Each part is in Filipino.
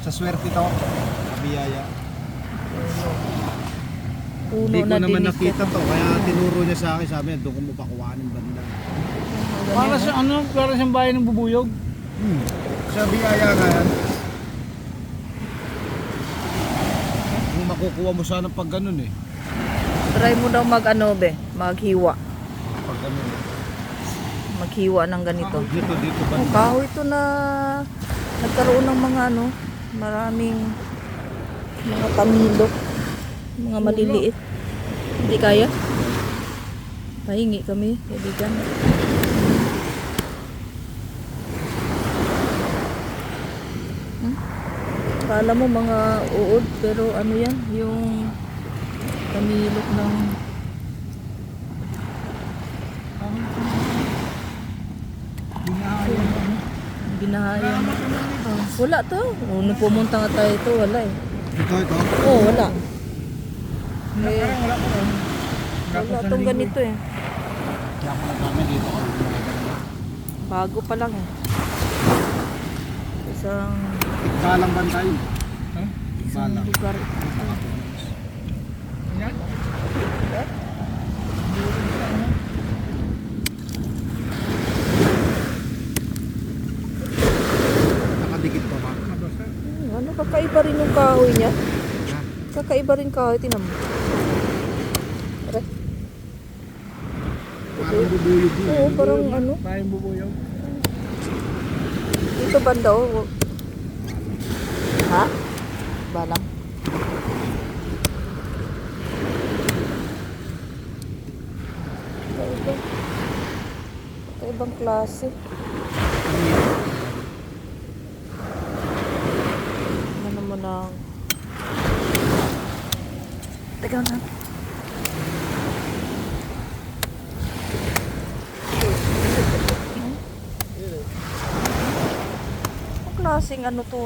Sa swerte to. Sa biyaya. Puno Hindi ko na naman dinikit. nakita to. Kaya tinuro niya sa akin. Sabi niya, doon ko mo pakuhaan ng banda. Para sa ano, para sa bayan ng bubuyog. Hmm. Sa biyaya nga yan. Kung makukuha mo sana pag ganun eh. Try mo daw mag ano be, maghiwa. Pag ganun eh. Maghiwa ng ganito. Dito, dito ba? Oh, kahoy ito na nagkaroon ng mga ano, maraming mga tamilok, mga maliliit. Hindi kaya? Pahingi kami, kaibigan. Hmm? Kala mo mga uod, pero ano yan, yung tamilok ng binahayang. Wala to. Oh, nung pumunta nga tayo ito, wala eh. Ito, ito. Oh, wala. Eh, Wala ko rin. wala tong ganito eh. Kaya ako nagkami dito. Ako nagkami. Bago pa lang eh. Isang, Tikbalang bantay. Ha? isang Tikbalang. lugar. Yan. Nakadikit pa ba? Nabasa. Hmm, ano, kakaiba rin yung kahoy niya. Ha? Kakaiba rin kahoy, tinan mo. Tara. Parang bubuyog yun. Oo, parang ano. Bayang bubuyog. Dito banda oh. Ha? Balang. Kakaiba. Kakaibang klase. Ano mo lang. Teka na. Ang klaseng ano to?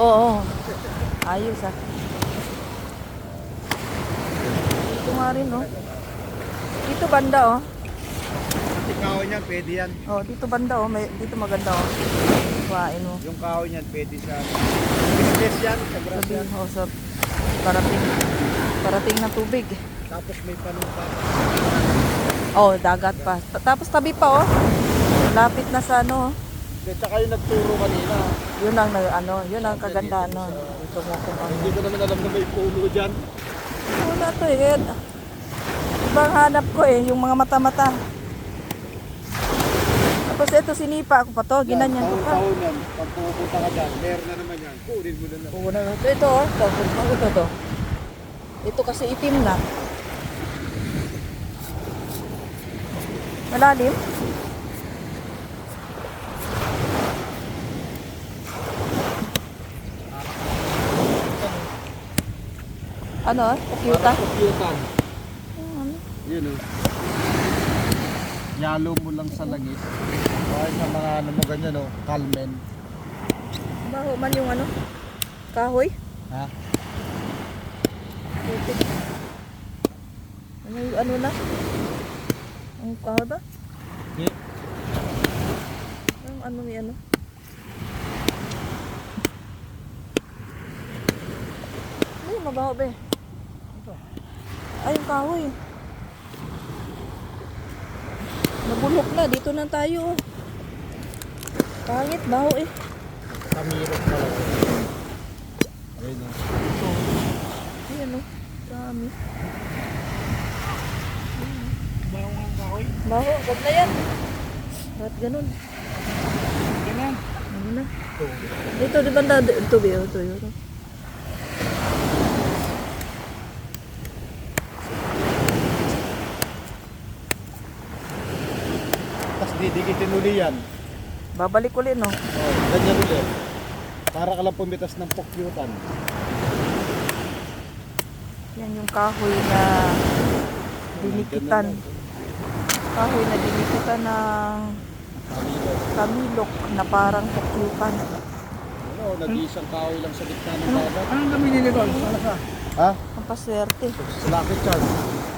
Oo. Ayos ah. Dito nga rin oh. Dito banda oh. Yung kahoy niyan, pwede yan. Oh, dito banda oh. May, dito maganda oh. Kuhain mo. Yung kahoy niyan, pwede sa... Pinatest yan, sa grass yan. oh, sa parating. Parating na tubig. Tapos may panumpa. Oh, dagat pa. Ta- Tapos tabi pa oh. Lapit na sa ano oh. At saka yung nagturo kanina. Yun ang ano, yun ang kagandahan nun. Ito mo kung ano. Hindi ko naman alam na may puno dyan. Wala to eh. Kaya, ibang hanap ko eh, yung mga mata-mata. Tapos ito sinipa ako pa to, ginanyan ko pa. Taon yan. Pag pupunta ka dyan, meron na naman yan. Kunin mo na lang. Oo na, ito, ito oh, ito, ito, ito, ito. Ito kasi itim na. Malalim? Ano? Cute Computan. Ano? Yun o. Yalo mo lang sa langis. Kaya sa mga ano mo ganyan o. Kalmen. Baho man yung ano? Kahoy? Ha? Putik. Ano yung ano na? Ang kahoy ba? Hindi. Ang ano ni ano? Ay, mabaho ba eh. Ay, yung kahoy. Nabulok na. Dito na tayo. oh. Pangit, baho eh. Kamirot pala. Ayun o. Ayan oh. Dami. Bayang ang kahoy. Baho, wag na yan. Ba't ganun? Ganyan. Ano na? Dito, di ba na ito, Beo? Ito, yun. Tapos didikitin uli yan. Babalik ulit, no? O, ganyan uli. Para ka lang pumitas ng pokyutan. Yan yung kahoy na dinikitan. Kahoy na dinikitan ng kamilok na parang pukyukan. Ano, nag-iisang kahoy lang sa gitna ng Ano, dagat. anong gamitin doon? Para sa? Ha? Pampaswerte. Lucky Charm.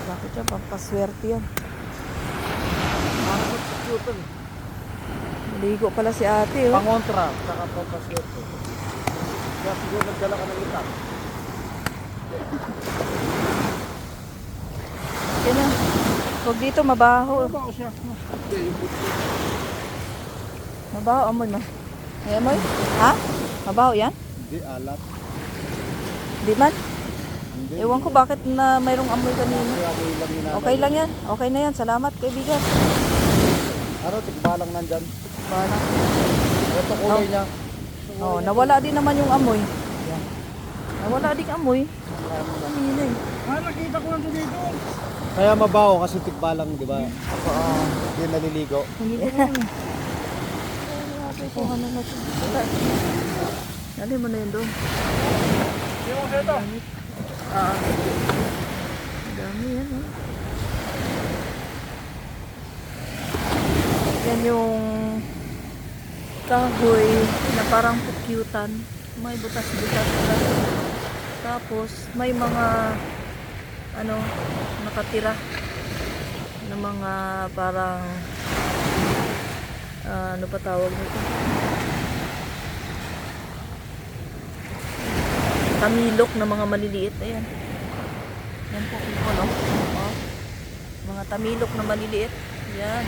Bakit yan? Pampaswerte yan. Pokyutan. Ligo pala si ate, oh. Pangontra, saka pampaswerte. Kaya siguro nagdala ka ng itak. Yan na. Huwag dito, mabaho. Ba siya? Mabaho, amoy mo. May amoy? Ha? Mabaho yan? Hindi, alat. Di man? Hindi. Ewan ko bakit na mayroong amoy kanina. Okay lang yan. Okay na yan. Salamat, kaibigan. Ano, tikbalang nandyan. Bala. Ito kulay niya. Oh, nawala din naman yung amoy. Yan. Nawala din amoy. Kanina eh. Ah, nakita ko lang ito dito. Kaya mabaho kasi tikbalang, di ba? Oo. Hindi naliligo. Kung ano na ito. Wala. Dali mo na yun doon. Yung ko ito. Ah. Ang dami yan, oh. Yan yung kahoy na parang pukyutan. May butas-butas na. Tapos, may mga ano, nakatira na mga parang ah, ano pa tawag nito? Tamilok na mga maliliit. Ayan. Yan po people, oh. oh. Mga tamilok na maliliit. Yan.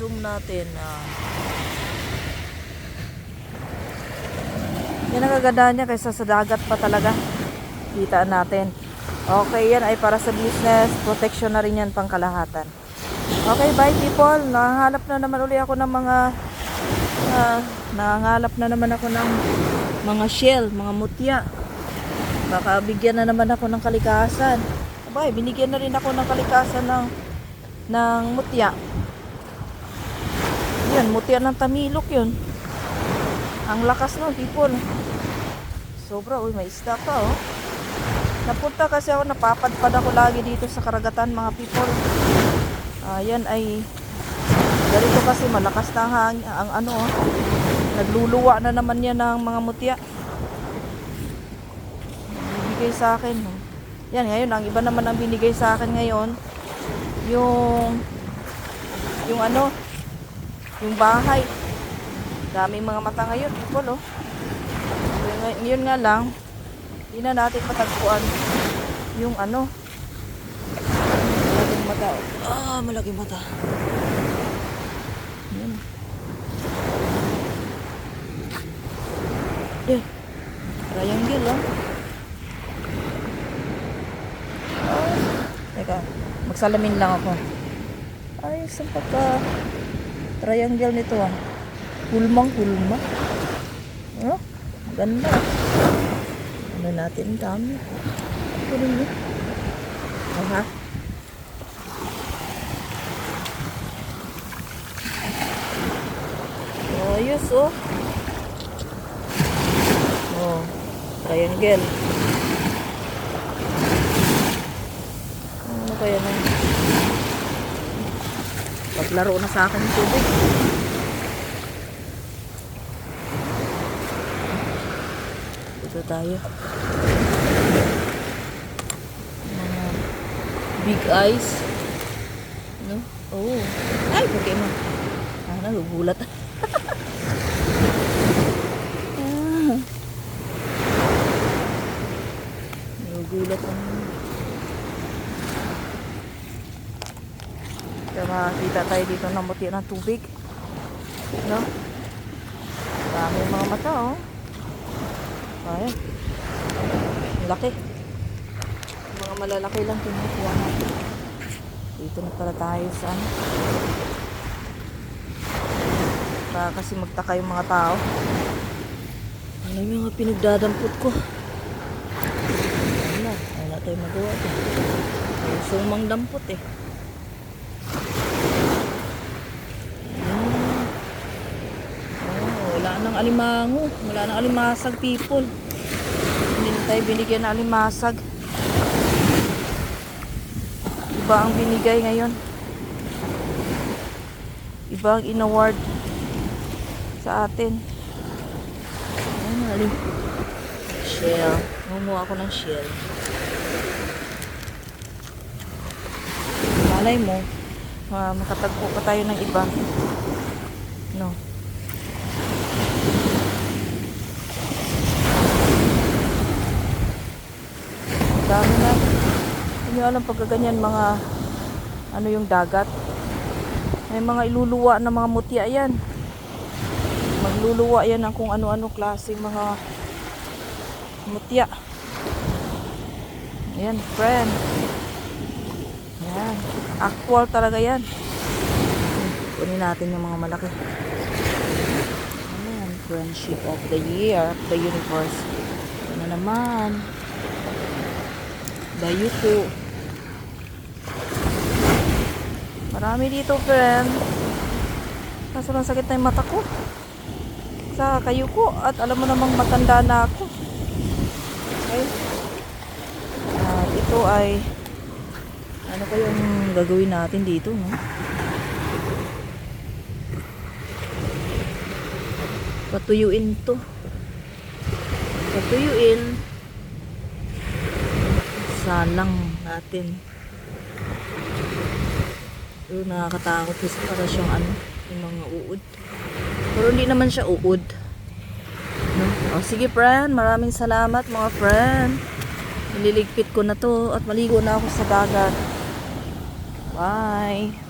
Zoom natin. Ah. Yan ang kaganda niya kaysa sa dagat pa talaga. Kitaan natin. Okay, yan ay para sa business. Protection na rin yan pang kalahatan. Okay, bye people. Nahanap na naman uli ako ng mga ah, nangangalap na naman ako ng mga shell, mga mutya. Baka bigyan na naman ako ng kalikasan. Abay, binigyan na rin ako ng kalikasan ng ng mutya. Yan, mutya ng tamilok yun. Ang lakas no, people. Sobra, uy, may isda ka, oh. Napunta kasi ako, napapadpad ako lagi dito sa karagatan, mga people. Ayan ay, ganito kasi malakas na ang, hangin, ang ano, oh. Nagluluwa na naman yan ng mga mutya. Binigay sa akin, oh. Yan, ngayon, ang iba naman ang binigay sa akin ngayon, yung, yung ano, yung bahay. Daming mga mata ngayon, people, oh. Ngayon, ngayon nga lang, hindi na natin matagpuan yung ano, malaking mata. oh. Ah, malaking mata. Yan. Eh, triangle, oh. Ah, teka, magsalamin lang ako. Ay, sa pagka triangle nito, ah. Hulmang hulma. Ano? Ganda. Ano natin dami. Ito rin yun. Aha. Ayos oh. Oh. Triangle. Ano kaya na? Paglaro na sa akin tubig. Dito tayo. Mga big eyes. No? Oh. Ay, Pokemon. Ah, nagugulat. ah. Nagugulat ang... Kaya makakita tayo dito ng muti ng tubig. No? Dami mga mata, oh. Ayan. Laki. Mga malalaki lang kinukuha natin. Dito na pala tayo sa ano. Baka kasi magtaka yung mga tao. Ano yung mga pinagdadampot ko? Wala. Wala tayong magawa. Eh. Yung sumang dampot eh. Ayan. Nang alimango. Wala nang alimasag people. Hindi na binigyan ng alimasag. Iba ang binigay ngayon. Iba ang in-award sa atin. Ayan, alim. Shell. Mumuha ako ng shell. Malay mo, ah, makatagpo pa tayo ng iba. Alam pagka ganyan mga ano yung dagat. May mga iluluwa na mga mutya yan. Magluluwa yan ng kung ano-ano klaseng mga mutya. Ayan, friend. Ayan. Actual talaga yan. Kunin natin yung mga malaki. Ayan, friendship of the year, of the universe. Ano naman? Dayuko. Marami dito, friend. Kaso lang sakit na yung mata ko. Sa kayo ko. At alam mo namang matanda na ako. Okay? At ito ay ano kayang gagawin natin dito, no? Patuyuin to. Patuyuin. Salang natin. Pero nakakatakot kasi para siyang ano, yung mga uod. Pero hindi naman siya uod. No? O sige friend, maraming salamat mga friend. Nililigpit ko na to at maligo na ako sa dagat. Bye!